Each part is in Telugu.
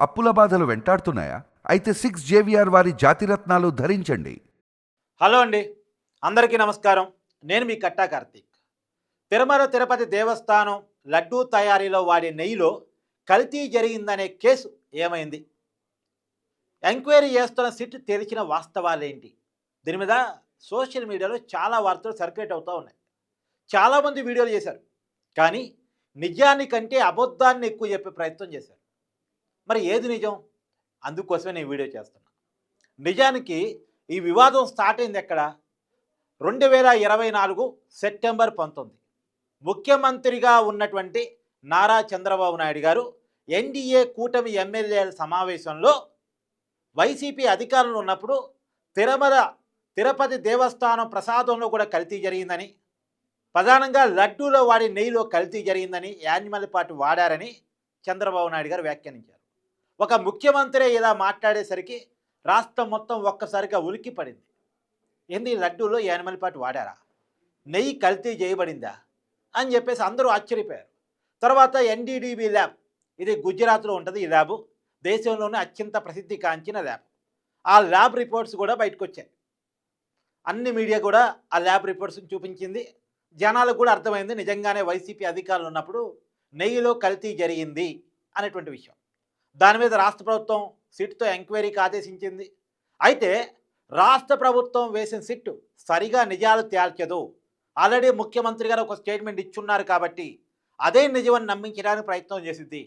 అప్పుల బాధలు వెంటాడుతున్నాయా? అయితే సిక్స్ జేవిఆర్ వారి జాతిరత్నాలు ధరించండి. హలో అండి. అందరికీ నమస్కారం. నేను మీ కట్టా కార్తీక్. తిరుమల తిరుపతి దేవస్థానం లడ్డూ తయారీలో వాడే నెయ్యిలో కల్తీ జరిగిందనే కేసు ఏమైంది? ఎంక్వైరీ చేస్తున్న సిట్ తెరిచిన వాస్తవాలేంటి? దీని మీద సోషల్ మీడియాలో చాలా వార్తలు సర్క్యులేట్ అవుతూ ఉన్నాయి. చాలామంది వీడియోలు చేశారు. కానీ నిజానికంటే అబద్ధాన్ని ఎక్కువ చెప్పే ప్రయత్నం చేశారు. మరి ఏది నిజం? అందుకోసమే నేను వీడియో చేస్తున్నా. నిజానికి ఈ వివాదం స్టార్ట్ అయింది ఎక్కడ? రెండు వేల ఇరవై నాలుగు సెప్టెంబర్ పంతొమ్మిది. ముఖ్యమంత్రిగా ఉన్నటువంటి నారా చంద్రబాబు నాయుడు గారు ఎన్డీఏ కూటమి ఎమ్మెల్యేల సమావేశంలో వైసీపీ అధికారంలో ఉన్నప్పుడు తిరుమల తిరుపతి దేవస్థానం ప్రసాదంలో కూడా కల్తీ జరిగిందని ప్రధానంగా లడ్డూలో వాడి నెయ్యిలో కల్తీ జరిగిందని యానిమల్ పార్టీ వాడారని చంద్రబాబు నాయుడు గారు వ్యాఖ్యానించారు. ఒక ముఖ్యమంత్రి ఇలా మాట్లాడేసరికి రాష్ట్రం మొత్తం ఒక్కసారిగా ఉలిక్కి పడింది. ఏంది లడ్డూలో యానిమల్ పాటు వాడారా? నెయ్యి కల్తీ చేయబడిందా? అని చెప్పేసి అందరూ ఆశ్చర్యపోయారు. తర్వాత ఎన్డీడీబీ ల్యాబ్ ఇది గుజరాత్లో ఉంటుంది ఈ ల్యాబ్ దేశంలోనే అత్యంత ప్రసిద్ధి కాంచిన ల్యాబ్. ఆ ల్యాబ్ రిపోర్ట్స్ కూడా బయటకు వచ్చాయి అన్ని మీడియా కూడా ఆ ల్యాబ్ రిపోర్ట్స్ని చూపించింది. జనాలకు కూడా అర్థమైంది నిజంగానే వైసీపీ అధికారులు ఉన్నప్పుడు నెయ్యిలో కల్తీ జరిగింది అనేటువంటి విషయం. దాని మీద రాష్ట్ర ప్రభుత్వం సిట్తో ఎంక్వైరీకి ఆదేశించింది అయితే రాష్ట్ర ప్రభుత్వం వేసిన సిట్ సరిగా నిజాలు తేల్చదు. ఆల్రెడీ ముఖ్యమంత్రి గారు ఒక స్టేట్మెంట్ ఇచ్చున్నారు కాబట్టి అదే నిజమని నమ్మించడానికి ప్రయత్నం చేసింది.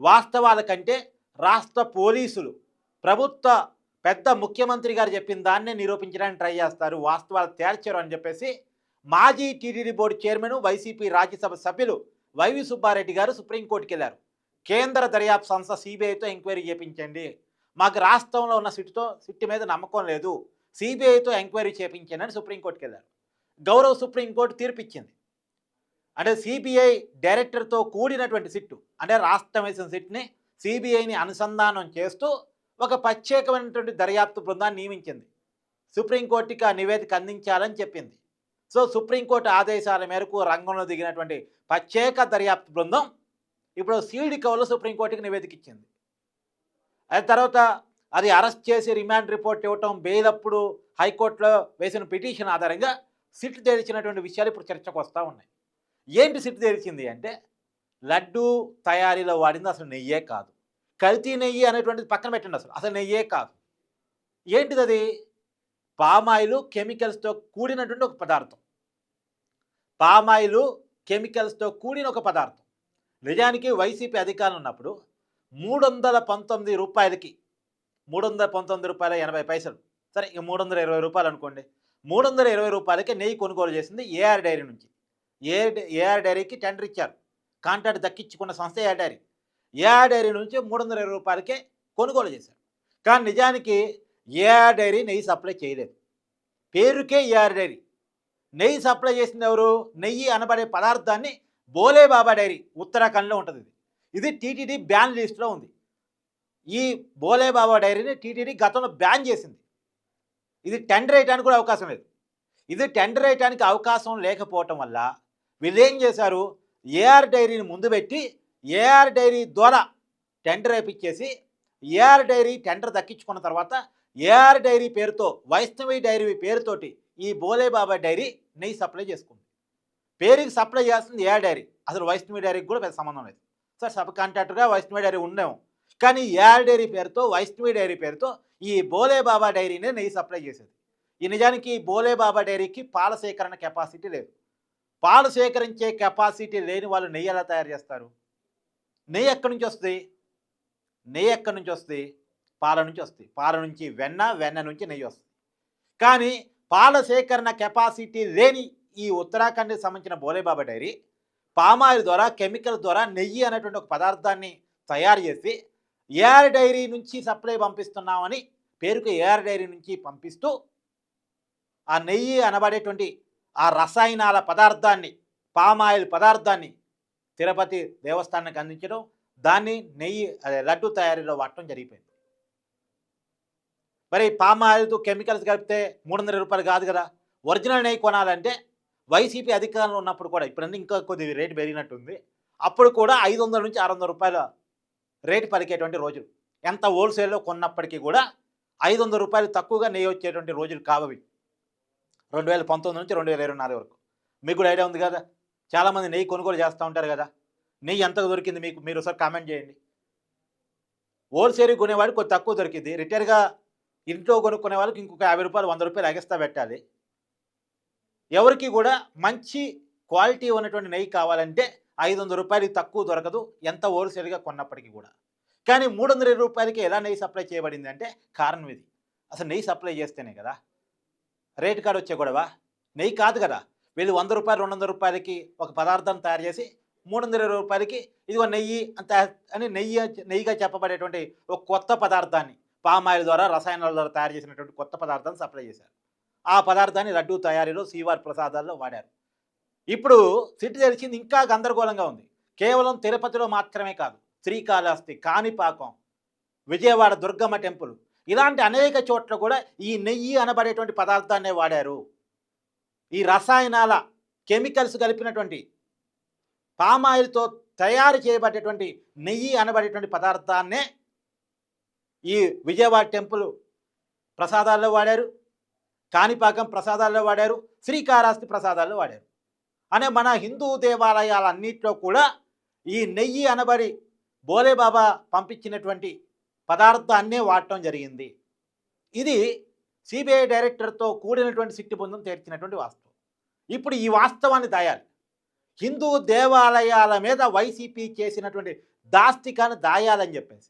వాస్తవాల కంటే రాష్ట్ర పోలీసులు ప్రభుత్వ పెద్ద ముఖ్యమంత్రి గారు చెప్పిన దాన్నే నిరూపించడానికి ట్రై చేస్తారు. వాస్తవాలు తేల్చరు అని చెప్పేసి మాజీ TTD board chairman YCP Rajya Sabha సభ్యులు వైవి సుబ్బారెడ్డి గారు సుప్రీంకోర్టుకి వెళ్ళారు కేంద్ర దర్యాప్తు సంస్థ సిబిఐతో ఎంక్వైరీ చేపించండి. మాకు రాష్ట్రంలో ఉన్న సిట్టుతో సిట్టు మీద నమ్మకం లేదు. సిబిఐతో ఎంక్వైరీ చేపించండి అని సుప్రీంకోర్టుకి వెళ్ళారు. గౌరవ సుప్రీంకోర్టు తీర్పిచ్చింది. అంటే సిబిఐ డైరెక్టర్తో కూడినటువంటి సిట్టు అంటే రాష్ట్రం వేసిన సిట్ని సిబిఐని అనుసంధానం చేస్తూ ఒక ప్రత్యేకమైనటువంటి దర్యాప్తు బృందాన్ని నియమించింది. సుప్రీంకోర్టుకి ఆ నివేదిక అందించాలని చెప్పింది. సో సుప్రీంకోర్టు ఆదేశాల మేరకు రంగంలో దిగినటువంటి ప్రత్యేక దర్యాప్తు బృందం ఇప్పుడు సీల్డ్ కవర్లో సుప్రీంకోర్టుకి నివేదిక ఇచ్చింది అది తర్వాత అది అరెస్ట్ చేసి రిమాండ్ రిపోర్ట్ ఇవ్వటం బెయిల్ అప్పుడు హైకోర్టులో వేసిన పిటిషన్ ఆధారంగా సిట్ తెరిచినటువంటి విషయాలు ఇప్పుడు చర్చకు వస్తూ ఉన్నాయి. ఏంటి సిట్ తెరిచింది అంటే లడ్డు తయారీలో వాడింది అసలు నెయ్యే కాదు. కల్తీ నెయ్యి అనేటువంటిది పక్కన పెట్టండి అసలు అసలు నెయ్యే కాదు. ఏంటిది అది పామాయిలు కెమికల్స్తో కూడినటువంటి ఒక పదార్థం. పామాయిలు కెమికల్స్తో కూడిన ఒక పదార్థం. నిజానికి వైసీపీ అధికారం ఉన్నప్పుడు మూడు వందల పంతొమ్మిది రూపాయలకి మూడు వందల పంతొమ్మిది రూపాయల ఎనభై పైసలు. సరే ఇక మూడు వందల ఇరవై రూపాయలు అనుకోండి. మూడు వందల ఇరవై రూపాయలకి నెయ్యి కొనుగోలు చేసింది ఏఆర్ డైరీ నుంచి. ఏ ఏఆర్ డైరీకి టెండర్ ఇచ్చారు. కాంట్రాక్ట్ దక్కించుకున్న సంస్థ ఏఆర్ డైరీ. ఏఆర్ డైరీ నుంచి మూడు వందల ఇరవై రూపాయలకే కొనుగోలు చేశారు. కానీ నిజానికి ఏఆర్ డైరీ నెయ్యి సప్లై చేయలేదు. పేరుకే ఏఆర్ డైరీ. నెయ్యి సప్లై చేసింది ఎవరు? నెయ్యి అనబడే పదార్థాన్ని బోలే బాబా డైరీ ఉత్తరాఖండ్లో ఉంటుంది ఇది. ఇది టీటీడీ బ్యాన్ లిస్ట్లో ఉంది. ఈ బోలే బాబా డైరీని టీటీడీ గతంలో బ్యాన్ చేసింది. ఇది టెండర్ వేయడానికి కూడా అవకాశం లేదు. ఇది టెండర్ వేయడానికి అవకాశం లేకపోవటం వల్ల వీళ్ళు ఏం చేశారు? ఏఆర్ డైరీని ముందు పెట్టి ఏఆర్ డైరీ ద్వారా టెండర్ వేయించేసి ఏఆర్ డైరీ టెండర్ దక్కించుకున్న తర్వాత ఏఆర్ డైరీ పేరుతో వైష్ణవి డైరీ పేరుతోటి ఈ బోలే బాబా డైరీ నెయ్యి సప్లై చేసుకుంది. పేరుకి సప్లై చేస్తుంది ఏ డైరీ అసలు వైష్ణవి డైరీకి కూడా పెద్ద సంబంధం లేదు. సార్ సబ్ కాంట్రాక్టర్గా వైష్ణవి డైరీ ఉండేము కానీ ఏ డైరీ పేరుతో వైష్ణవి డైరీ పేరుతో ఈ బోలే బాబా డైరీనే నెయ్యి సప్లై చేసేది. ఈ నిజానికి ఈ బోలే బాబా డైరీకి పాల సేకరణ కెపాసిటీ లేదు. పాలు సేకరించే కెపాసిటీ లేని వాళ్ళు నెయ్యి ఎలా తయారు చేస్తారు? నెయ్యి ఎక్కడి నుంచి వస్తుంది? నెయ్యి ఎక్కడి నుంచి వస్తుంది? పాల నుంచి వస్తుంది. పాల నుంచి వెన్న వెన్న నుంచి నెయ్యి వస్తుంది. కానీ పాల సేకరణ కెపాసిటీ లేని ఈ ఉత్తరాఖండ్కి సంబంధించిన బోలేబాబా డైరీ పామాయిల్ ద్వారా కెమికల్ ద్వారా నెయ్యి అనేటువంటి ఒక పదార్థాన్ని తయారు చేసి ఏఆర్ డైరీ నుంచి సప్లై పంపిస్తున్నామని పేరుకు ఏఆర్ డైరీ నుంచి పంపిస్తూ ఆ నెయ్యి అనబడేటువంటి ఆ రసాయనాల పదార్థాన్ని పామాయిల్ పదార్థాన్ని తిరుపతి దేవస్థానానికి అందించడం దాన్ని నెయ్యి అదే లడ్డు తయారీలో వాడటం జరిగిపోయింది. మరి పామాయిల్తో కెమికల్స్ కలిపితే మూడు వందల రూపాయలు కాదు కదా ఒరిజినల్ నెయ్యి కొనాలంటే వైసీపీ అధికారంలో ఉన్నప్పుడు కూడా ఇప్పుడన్నీ ఇంకా కొద్ది రేటు పెరిగినట్టుంది. అప్పుడు కూడా ఐదు వందల నుంచి ఆరు వందల రూపాయల రేటు పలికేటువంటి రోజులు. ఎంత హోల్సేల్లో కొన్నప్పటికీ కూడా ఐదు వందల రూపాయలు తక్కువగా నెయ్యి వచ్చేటువంటి రోజులు కావవి. రెండు వేల పంతొమ్మిది నుంచి రెండు వేల ఇరవై నాలుగు వరకు. మీకు కూడా ఐడియా ఉంది కదా? చాలామంది నెయ్యి కొనుగోలు చేస్తూ ఉంటారు కదా? నెయ్యి ఎంత దొరికింది మీకు? మీరు ఒకసారి కామెంట్ చేయండి. హోల్సేల్ కొనేవాడికి కొద్ది తక్కువ దొరికింది రిటైర్గా ఇంట్లో కొనుక్కునే వాళ్ళకి ఇంకొక యాభై రూపాయలు వంద రూపాయలు ఎగస్ట్రా పెట్టాలి. ఎవరికి కూడా మంచి క్వాలిటీ ఉన్నటువంటి నెయ్యి కావాలంటే ఐదు వందల రూపాయలకి తక్కువ దొరకదు. ఎంత హోల్సేల్గా కొన్నప్పటికీ కూడా. కానీ మూడు వందల ఇరవై రూపాయలకి ఎలా నెయ్యి సప్లై చేయబడింది అంటే కారణం ఇది. అసలు నెయ్యి సప్లై చేస్తేనే కదా. రేట్ కార్డు వచ్చే గొడవ. నెయ్యి కాదు కదా. వీళ్ళు వంద రూపాయలు రెండు వందల రూపాయలకి ఒక పదార్థం తయారు చేసి మూడు వందల ఇరవై రూపాయలకి ఇదిగో నెయ్యి అంత అని నెయ్యి నెయ్యిగా చెప్పబడేటువంటి ఒక కొత్త పదార్థాన్ని పామాయిల్ ద్వారా రసాయనాల ద్వారా తయారు చేసినటువంటి కొత్త పదార్థాన్ని సప్లై చేశారు. ఆ పదార్థాన్ని లడ్డూ తయారీలో శ్రీవారి ప్రసాదాల్లో వాడారు. ఇప్పుడు సిటీ తెరిచింది ఇంకా గందరగోళంగా ఉంది. కేవలం తిరుపతిలో మాత్రమే కాదు శ్రీకాళహస్తి కాణిపాకం విజయవాడ దుర్గమ్మ టెంపుల్ ఇలాంటి అనేక చోట్ల కూడా ఈ నెయ్యి అనబడేటువంటి పదార్థాన్నే వాడారు. ఈ రసాయనాల కెమికల్స్ కలిపినటువంటి పామాయిల్తో తయారు చేయబడేటువంటి నెయ్యి అనబడేటువంటి పదార్థాన్నే ఈ విజయవాడ టెంపుల్ ప్రసాదాల్లో వాడారు. కాణిపాకం ప్రసాదాల్లో వాడారు శ్రీకారాస్తి ప్రసాదాల్లో వాడారు. అనే మన హిందూ దేవాలయాలన్నింటిలో కూడా ఈ నెయ్యి అనబడి బోలేబాబా పంపించినటువంటి పదార్థాన్నే వాడటం జరిగింది. ఇది సిబిఐ డైరెక్టర్తో కూడినటువంటి సిట్టి బృందం తీర్చినటువంటి వాస్తవం. ఇప్పుడు ఈ వాస్తవాన్ని దాయాలి. హిందూ దేవాలయాల మీద వైసీపీ చేసినటువంటి దాస్తికాన్ని దాయాలని చెప్పేసి.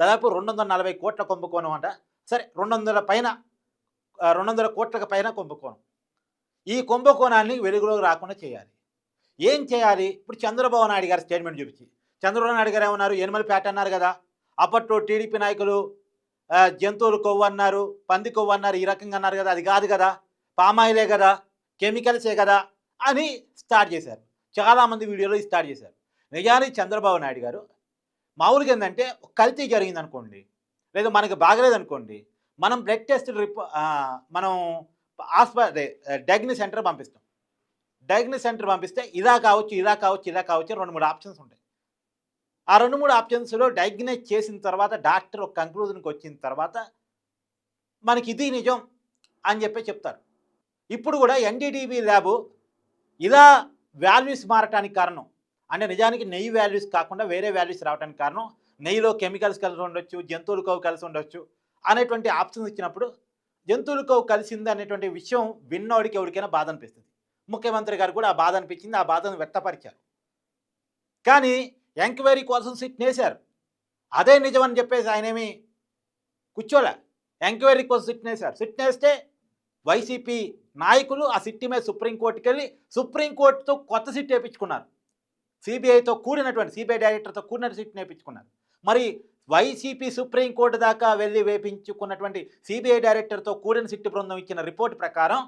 దాదాపు రెండు వందల నలభై కోట్ల కుంభకోణం అంట సరే రెండు వందల పైన రెండు వందల కోట్లకు పైన కుంభకోణం. ఈ కుంభకోణాన్ని వెలుగులోకి రాకుండా చేయాలి. ఏం చేయాలి? ఇప్పుడు చంద్రబాబు నాయుడు గారి స్టేట్మెంట్ చూపించి. చంద్రబాబు నాయుడు గారు ఏమన్నారు? ఎనిమల పేట అన్నారు కదా. అప్పట్లో టీడీపీ నాయకులు జంతువులు కొవ్వు అన్నారు పంది కొవ్వు అన్నారు ఈ రకంగా అన్నారు కదా. అది కాదు కదా. పామాయిలే కదా. కెమికల్సే కదా అని స్టార్ట్ చేశారు. చాలామంది వీడియోలో స్టార్ట్ చేశారు. నిజానికి చంద్రబాబు నాయుడు గారు మామూలుగా ఏంటంటే కల్తీ జరిగింది అనుకోండి లేదా మనకి బాగలేదనుకోండి మనం బ్లడ్ టెస్ట్ రిపో మనం హాస్పిటల్ అదే డయాగ్ని సెంటర్ పంపిస్తాం. డయాగ్ని సెంటర్ పంపిస్తే ఇదా కావచ్చు ఇదా కావచ్చు ఇలా కావచ్చు రెండు మూడు ఆప్షన్స్ ఉంటాయి. ఆ రెండు మూడు ఆప్షన్స్లో డయాగ్నైజ్ చేసిన తర్వాత డాక్టర్ ఒక కంక్లూజన్కి వచ్చిన తర్వాత మనకి ఇది నిజం అని చెప్పి చెప్తారు. ఇప్పుడు కూడా ఎన్డీడీబీ ల్యాబ్ ఇలా వాల్యూస్ మారటానికి కారణం అంటే నిజానికి నెయ్యి వాల్యూస్ కాకుండా వేరే వాల్యూస్ రావడానికి కారణం. నెయ్యిలో కెమికల్స్ కలిసి ఉండొచ్చు జంతువులు కలిసి ఉండొచ్చు అనేటువంటి ఆప్షన్స్ ఇచ్చినప్పుడు జంతువులకు కలిసింది అనేటువంటి విషయం విన్నోడికి ఎవరికైనా బాధ అనిపిస్తుంది. ముఖ్యమంత్రి గారు కూడా ఆ బాధ అనిపించింది ఆ బాధను వ్యక్తపరిచారు. కానీ ఎంక్వైరీ కోసం సిట్ నేశారు. అదే నిజమని చెప్పేసి ఆయనేమి కూర్చోలే. ఎంక్వైరీ కోసం సిట్ నేశారు. సిట్ నేస్తే వైసీపీ నాయకులు ఆ సిట్టి మీద సుప్రీంకోర్టుకి వెళ్ళి సుప్రీంకోర్టుతో కొత్త సిట్ వేయించుకున్నారు. సిబిఐతో కూడినటువంటి సిబిఐ డైరెక్టర్తో కూడిన సిట్ నేర్పించుకున్నారు మరి వైసీపీ సుప్రీంకోర్టు దాకా వెళ్ళి వేపించుకున్నటువంటి సిబిఐ డైరెక్టర్తో కూడిన సిట్టు బృందం ఇచ్చిన రిపోర్ట్ ప్రకారం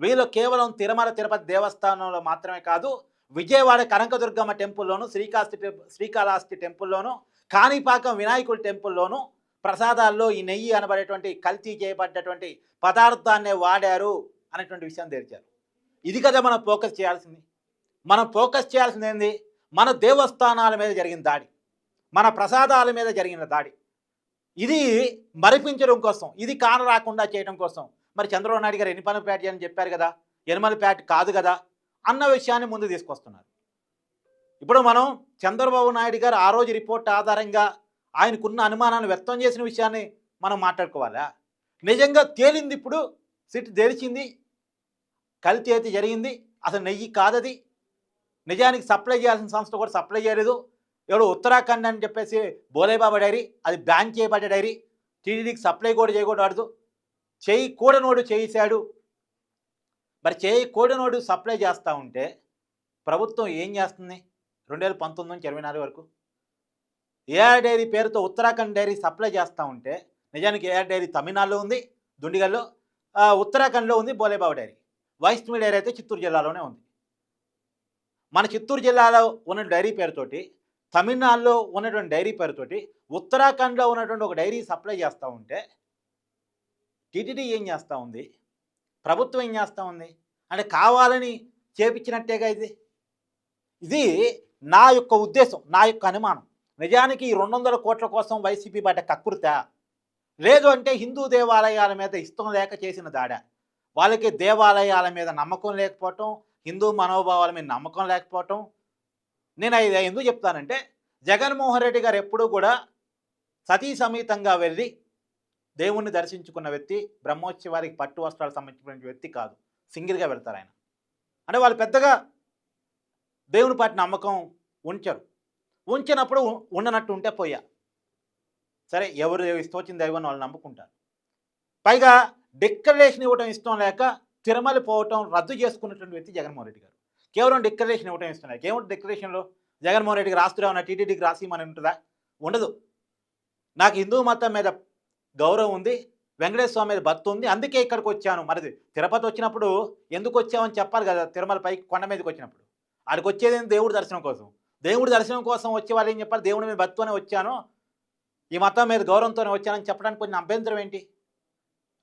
వీళ్ళు కేవలం తిరుమల తిరుపతి దేవస్థానంలో మాత్రమే కాదు విజయవాడ కనకదుర్గమ్మ టెంపుల్లోను శ్రీకాస్తి శ్రీకాళహస్తి టెంపుల్లోను కాణిపాకం వినాయకుడి టెంపుల్లోను ప్రసాదాల్లో ఈ నెయ్యి అనబడేటువంటి కల్తీ చేయబడ్డటువంటి పదార్థాన్నే వాడారు అనేటువంటి విషయం తెరిచారు ఇది కదా మనం ఫోకస్ చేయాల్సింది. మనం ఫోకస్ చేయాల్సింది ఏంది? మన దేవస్థానాల మీద జరిగిన దాడి. మన ప్రసాదాల మీద జరిగిన దాడి. ఇది మరిపించడం కోసం ఇది కాన రాకుండా చేయడం కోసం. మరి చంద్రబాబు నాయుడు గారు ఎనిమల ప్యాట్ అని చెప్పారు కదా? ఎనిమల ప్యాట్ కాదు కదా? అన్న విషయాన్ని ముందు తీసుకొస్తున్నారు. ఇప్పుడు మనం చంద్రబాబు నాయుడు గారు ఆ రోజు రిపోర్ట్ ఆధారంగా ఆయనకున్న అనుమానాన్ని వ్యక్తం చేసిన విషయాన్ని మనం మాట్లాడుకోవాలా? నిజంగా తేలింది ఇప్పుడు సిట్ తెలిసింది కల్తీ అయితే జరిగింది అసలు నెయ్యి కాదది. నిజానికి సప్లై చేయాల్సిన సంస్థ కూడా సప్లై చేయలేదు. ఎవడు ఉత్తరాఖండ్ అని చెప్పేసి బోలేబాబా డైరీ అది బ్యాన్ చేయబడ్డ డైరీ టీడీడీకి సప్లై కూడా చేయకూడదు. చేయి కూడనోడు చేయిశాడు. మరి చేయి కూడనోడు సప్లై చేస్తూ ఉంటే ప్రభుత్వం ఏం చేస్తుంది? రెండు వేల పంతొమ్మిది నుంచి ఇరవై నాలుగు వరకు ఏఆర్ డైరీ పేరుతో ఉత్తరాఖండ్ డైరీ సప్లై చేస్తూ ఉంటే నిజానికి ఏఆర్ డైరీ తమిళనాడులో ఉంది దుండిగల్లో ఉత్తరాఖండ్లో ఉంది బోలేబాబు డైరీ. వైష్ణవి డైరీ అయితే చిత్తూరు జిల్లాలోనే ఉంది. మన చిత్తూరు జిల్లాలో ఉన్న డైరీ పేరుతోటి తమిళనాడులో ఉన్నటువంటి డైరీ పేరుతోటి ఉత్తరాఖండ్లో ఉన్నటువంటి ఒక డైరీ సప్లై చేస్తూ ఉంటే టీటీడీ ఏం చేస్తూ ఉంది? ప్రభుత్వం ఏం చేస్తూ ఉంది? అంటే కావాలని చేపించినట్టేగా ఇది? ఇది నా యొక్క ఉద్దేశం నా యొక్క అనుమానం. నిజానికి ఈ రెండు వందల కోట్ల కోసం వైసీపీ పడ్డ కక్కుర్తా? లేదు అంటే హిందూ దేవాలయాల మీద ఇష్టం లేక చేసిన దాడ. వాళ్ళకి దేవాలయాల మీద నమ్మకం లేకపోవటం హిందూ మనోభావాల మీద నమ్మకం లేకపోవటం నేను ఇది ఎందుకు చెప్తానంటే జగన్మోహన్ రెడ్డి గారు ఎప్పుడూ కూడా సతీ సమేతంగా వెళ్ళి దేవుణ్ణి దర్శించుకున్న వ్యక్తి బ్రహ్మోత్సవారికి పట్టు వస్త్రాలు సంబంధించిన వ్యక్తి కాదు. సింగిల్గా వెళ్తారు ఆయన. అంటే వాళ్ళు పెద్దగా దేవుని పాటి నమ్మకం ఉంచరు. ఉంచినప్పుడు ఉండనట్టు ఉంటే పోయా. సరే ఎవరు ఇష్టం దైవం వాళ్ళు నమ్ముకుంటారు. పైగా డిక్లరేషన్ ఇవ్వడం ఇష్టం లేక తిరుమల పోవటం రద్దు చేసుకున్నటువంటి వ్యక్తి జగన్మోహన్ రెడ్డి గారు. కేవలం డిక్లరేషన్ ఇవ్వడం ఇస్తున్నారు కేవలం ఏముంటుంది డిక్లరేషన్లో జగన్మోహన్ రెడ్డికి రాస్తున్నా టీటీడీకి రాసి మన ఉంటుందా? ఉండదు. నాకు హిందూ మతం మీద గౌరవం ఉంది వెంకటేశ్వర స్వామి మీద భక్తి ఉంది అందుకే ఇక్కడికి వచ్చాను. మరిది తిరుపతి వచ్చినప్పుడు ఎందుకు వచ్చామని చెప్పాలి కదా తిరుమల పైకి కొండ మీదకి వచ్చినప్పుడు. అక్కడికి వచ్చేది దేవుడి దర్శనం కోసం. దేవుడి దర్శనం కోసం వచ్చే వాళ్ళు ఏం చెప్పాలి? దేవుడి మీద భక్తితోనే వచ్చాను. ఈ మతం మీద గౌరవంతోనే వచ్చానని చెప్పడానికి కొంచెం అభ్యంతరం ఏంటి?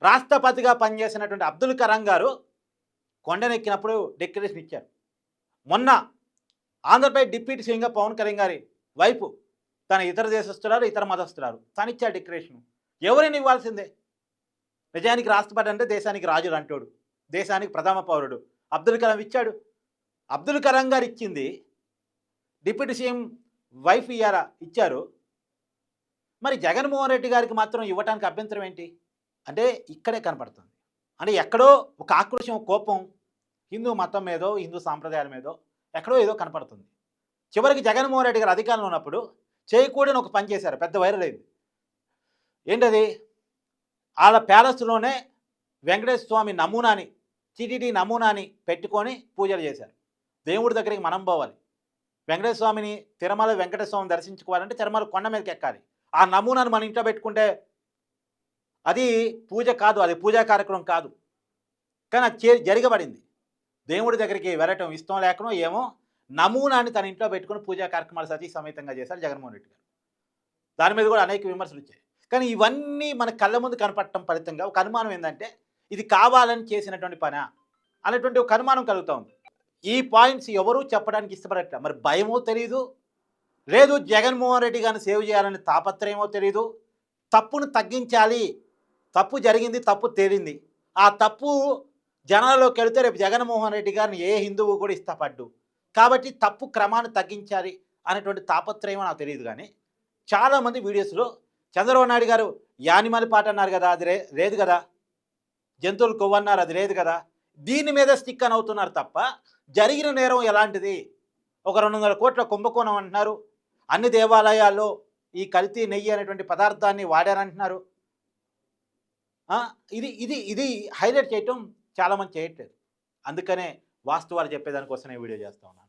రాష్ట్రపతిగా పనిచేసినటువంటి అబ్దుల్ కలాం గారు కొండనెక్కినప్పుడు డెక్లరేషన్ ఇచ్చారు. మొన్న ఆంధ్రప్రదేశ్ డిప్యూటీ సీఎంగా పవన్ కళ్యాణ్ గారి వైపు తన ఇతర దేశస్తున్నారు ఇతర మతస్తున్నారు తనిచ్చా ఇచ్చాడు డిక్లరేషన్. ఎవరైనా ఇవ్వాల్సిందే? నిజానికి రాష్ట్రపతి అంటే దేశానికి రాజు అంటాడు. దేశానికి ప్రథమ పౌరుడు. అబ్దుల్ కలాం ఇచ్చాడు. అబ్దుల్ కలాం గారు ఇచ్చింది డిప్యూటీ సీఎం వైఫ్ ఇయ్యారా ఇచ్చారు. మరి జగన్మోహన్ రెడ్డి గారికి మాత్రం ఇవ్వటానికి అభ్యంతరం ఏంటి? అంటే ఇక్కడే కనపడుతుంది. అంటే ఎక్కడో ఒక ఆక్రోశం కోపం హిందూ మతం మీదో హిందూ సాంప్రదాయాల మీదో ఎక్కడో ఏదో కనపడుతుంది. చివరికి జగన్మోహన్ రెడ్డి గారు అధికారంలో ఉన్నప్పుడు చేయకూడని ఒక పని చేశారు పెద్ద వైరల్ అయింది. ఏంటది? వాళ్ళ ప్యాలెస్లోనే వెంకటేశ్వర స్వామి నమూనాని టీటీడీ నమూనాని పెట్టుకొని పూజలు చేశారు. దేవుడి దగ్గరికి మనం పోవాలి. వెంకటేశ్వర స్వామిని తిరుమల వెంకటేశ్వర స్వామిని దర్శించుకోవాలంటే తిరుమల కొండ మీదకి ఎక్కాలి. ఆ నమూనాను మన ఇంట్లో పెట్టుకుంటే అది పూజ కాదు అది పూజా కార్యక్రమం కాదు. కానీ అది చే జరగబడింది. దేవుడి దగ్గరికి వెళ్ళటం ఇష్టం లేకనో ఏమో నమూనాని తన ఇంట్లో పెట్టుకుని పూజా కార్యక్రమాలు సతీ సమేతంగా చేశారు జగన్మోహన్ రెడ్డి గారు. దాని మీద కూడా అనేక విమర్శలు వచ్చాయి. కానీ ఇవన్నీ మన కళ్ళ ముందు కనపడటం ఫలితంగా ఒక అనుమానం ఏంటంటే ఇది కావాలని చేసినటువంటి పనా అనేటువంటి ఒక అనుమానం కలుగుతూ ఉంది. ఈ పాయింట్స్ ఎవరూ చెప్పడానికి ఇష్టపడట్లేదు మరి భయమో తెలియదు లేదు జగన్మోహన్ రెడ్డి గారిని సేవ్ చేయాలని తాపత్రయమో తెలియదు తప్పును తగ్గించాలి. తప్పు జరిగింది తప్పు తేలింది. ఆ తప్పు జనాల్లోకి వెళితే రేపు జగన్మోహన్ రెడ్డి గారిని ఏ హిందువు కూడా ఇష్టపడ్డు. కాబట్టి తప్పు క్రమాన్ని తగ్గించాలి అనేటువంటి తాపత్రయం నాకు తెలియదు కానీ చాలామంది వీడియోస్లో చంద్రబాబు నాయుడు గారు యానిమల్ పాట అన్నారు కదా అది లేదు కదా. జంతువులు కొవ్వన్నారు అది లేదు కదా. దీని మీద స్టిక్ అని అవుతున్నారు తప్ప జరిగిన నేరం ఎలాంటిది? ఒక రెండు వందల కోట్ల కుంభకోణం అంటున్నారు. అన్ని దేవాలయాల్లో ఈ కల్తీ నెయ్యి అనేటువంటి పదార్థాన్ని వాడారంటున్నారు. ఇది ఇది ఇది హైలైట్ చేయటం చాలామంది చేయట్లేదు. అందుకనే వాస్తవాలు చెప్పేదానికోసమే వీడియో చేస్తా ఉన్నాను.